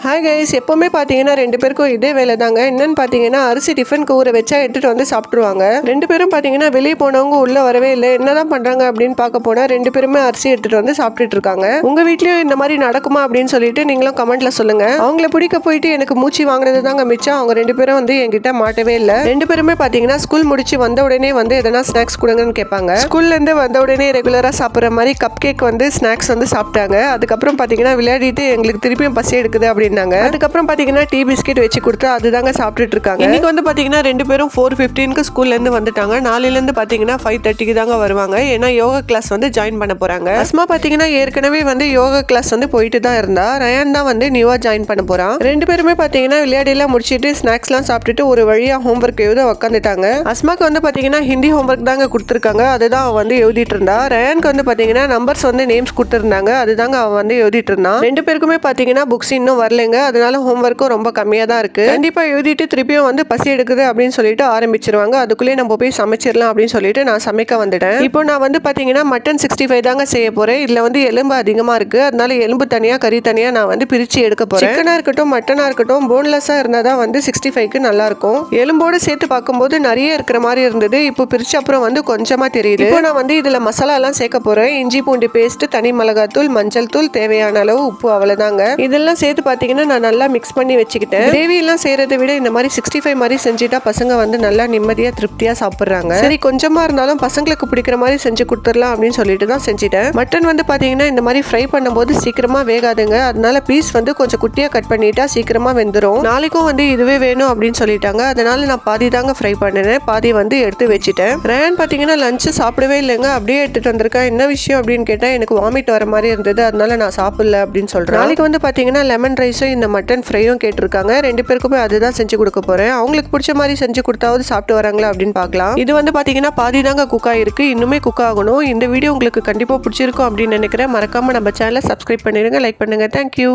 Hi guys எப்போவுமே பார்த்தீங்கன்னா ரெண்டு பேருக்கும் இதே வேலை தாங்க என்னன்னு பார்த்தீங்கன்னா அரிசி டிஃபனுக்கு ஊற வச்சா எடுத்துகிட்டு வந்து சாப்பிட்ருவாங்க ரெண்டு பேரும் பார்த்தீங்கன்னா வெளியே போனவங்க உள்ளே வரவே இல்லை. என்னதான் பண்ணுறாங்க அப்படின்னு பார்க்க போனால் ரெண்டு பேருமே அரிசி எடுத்துகிட்டு வந்து சாப்பிட்டுட்டு இருக்காங்க. உங்கள் வீட்லேயும் இந்த மாதிரி நடக்குமா அப்படின்னு சொல்லிட்டு நீங்களும் கமெண்ட்டில் சொல்லுங்கள் அவங்கள பிடிக்க போயிட்டு எனக்கு மூச்சு வாங்கினது தாங்க மிச்சம். அவங்க ரெண்டு பேரும் வந்து என்கிட்ட மாட்டவே இல்லை. ரெண்டு பேருமே பார்த்தீங்கன்னா ஸ்கூல் முடிச்சு வந்த உடனே வந்து எதனா ஸ்நாக்ஸ் கொடுங்கன்னு கேட்பாங்க. ஸ்கூல்லேருந்து வந்த உடனே ரெகுலராக சாப்பிட்ற மாதிரி கப் கேக் வந்து ஸ்நாக்ஸ் வந்து சாப்பிட்டாங்க. அதுக்கப்புறம் பார்த்தீங்கன்னா விளையாடிட்டு எங்களுக்கு திருப்பியும் பசி எடுக்குது அப்படின்னாங்க. அதுக்கப்புறம் பார்த்தீங்கன்னா டீ பிஸ்கெட் வச்சு கொடுத்து அதுதாங்க சாப்பிட்டுட்டு இருக்காங்க. இன்னைக்கு வந்து பார்த்தீங்கன்னா ரெண்டு பேரும் ஃபோர் ஃபிஃப்டீனுக்கு ஸ்கூல்லேருந்து வந்துட்டாங்க. நாளையிலேருந்து பார்த்தீங்கன்னா ஃபைவ் தேர்ட்டிக்கு தாங்க வருவாங்க. ஏன்னா யோகா கிளாஸ் வந்து ஜாயின் பண்ண போகிறாங்க அஸ்மா பார்த்தீங்கன்னா ஏற்கனவே வந்து யோகா கிளாஸ் வந்து போயிட்டு தான் இருந்தா. ரயான் தான் வந்து நியூவாக ஜாயின் பண்ண போகிறான் ரெண்டு பேருமே பார்த்தீங்கன்னா விளையாடிலாம் முடிச்சிட்டு ஸ்நாக்ஸ்லாம் சாப்பிட்டுட்டு ஒரு வழியாக ஹோம்ஒர்க் எழுத உட்காந்துட்டாங்க அஸ்மாக்கு வந்து பார்த்தீங்கன்னா ஹிந்தி ஹோம்ஒர்க் தாங்க கொடுத்துருக்காங்க. அதுதான் அவன் வந்து எழுதிட்டு இருந்தா. ரயானுக்கு வந்து பார்த்தீங்கன்னா நம்பர்ஸ் வந்து நேம்ஸ் கொடுத்துருந்தாங்க. அதுதாங்க அவன் வந்து எழுதிட்டு இருந்தான். ரெண்டு பேருக்குமே பார்த்தீங்கன்னா புக்ஸ் இன்னும் வரலைங்க. அதனால ஹோம்ஒர்க்கும் ரொம்ப கம்மியாக தான் இருக்குது கண்டிப்பாக எழுதிட்டு திருப்பியும் வந்து பசி எடுக்குது அப்படின்னு சொல்லிட்டு ஆரம்பிச்சிருவாங்க. அதுக்குள்ளேயே நம்ம போய் சமைச்சிடலாம் அப்படின்னு சொல்லிட்டு நான் சமைக்க வந்துட்டேன். இப்போ நான் வந்து பார்த்தீங்கன்னா மட்டன் சிக்ஸ்டி ஃபைவ் தாங்க செய்ய போகிறேன் இதில் வந்து எலும்பு அதிகமாக இருக்குது அதனால எலும்பு தனியாக கறி தனியாக நான் வந்து பிரித்து எடுக்க போகிறேன் சிக்கனாக இருக்கட்டும் மட்டனாக இருக்கட்டும் போன்லெஸ்ஸாக இருந்தால் தான் வந்து சிக்ஸ்டி ஃபைவ்க்கு நல்லாயிருக்கும் எலும்போடு சேர்த்து பார்க்கும்போது நிறைய இருக்கிற மாதிரி இருந்தது. இப்போ பிரிச்ச அப்புறம் வந்து கொஞ்சமாக தெரியுது. இப்போ நான் வந்து இதில் மசாலாலாம் சேர்க்க போகிறேன் இஞ்சி பூண்டு பேஸ்ட் தனி மிளகாத்தூள் மஞ்சள் தூள் தேவையான அளவு உப்பு அவ்வளோதாங்க இதெல்லாம் சேர்த்து பார்த்தீங்கன்னா பார்த்தீங்கன்னா நான் நல்லா மிக்ஸ் பண்ணி வச்சுக்கிட்டேன். கிரேவி எல்லாம் விட இந்த மாதிரி சிக்ஸ்டி ஃபைவ் மாதிரி செஞ்சுட்டா பசங்க வந்து நல்லா நிம்மதியாக திருப்தியாக சாப்பிட்றாங்க. சரி கொஞ்சமாக இருந்தாலும் பசங்களுக்கு பிடிக்கிற மாதிரி செஞ்சு கொடுத்துடலாம் அப்படின்னு சொல்லிட்டு தான் செஞ்சுட்டேன். மட்டன் வந்து பார்த்தீங்கன்னா இந்த மாதிரி ஃப்ரை பண்ணும்போது சீக்கிரமாக வேகாதுங்க. அதனால பீஸ் வந்து கொஞ்சம் குட்டியாக கட் பண்ணிட்டா சீக்கிரமாக வெந்துடும் நாளைக்கும் வந்து இதுவே வேணும் அப்படின்னு சொல்லிட்டாங்க. அதனால நான் பாதி தாங்க ஃப்ரை பண்ணினேன். பாதி வந்து எடுத்து வச்சுட்டேன். ரேன் பார்த்தீங்கன்னா லஞ்சு சாப்பிடவே இல்லைங்க. அப்படியே எடுத்துகிட்டு வந்திருக்கேன் என்ன விஷயம் அப்படின்னு கேட்டால் எனக்கு வாமிட் வர மாதிரி இருந்தது. அதனால நான் சாப்பிடல அப்படின்னு சொல்கிறேன் நாளைக்கு வந்து பார்த்தீங்கன்னா லெமன் ரைஸும் இந்த மட்டன் ஃப்ரையும் கேட்டிருக்காங்க. ரெண்டு பேருக்குமே அதுதான் செஞ்சு கொடுக்க போகிறேன் அவங்களுக்கு பிடிச்ச மாதிரி செஞ்சு கொடுத்தாவது சாப்பிட்டு வராங்களா அப்படின்னு பார்க்கலாம். இது வந்து பார்த்தீங்கன்னா பாதி தாங்க குக் ஆகிருக்கு இன்னுமே குக் ஆகணும். இந்த வீடியோ உங்களுக்கு கண்டிப்பாக பிடிச்சிருக்கும் அப்படின்னு நினைக்கிறேன். மறக்காமல் நம்ம சேனலை சப்ஸ்கிரைப் பண்ணிடுங்க லைக் பண்ணுங்கள் தேங்க்யூ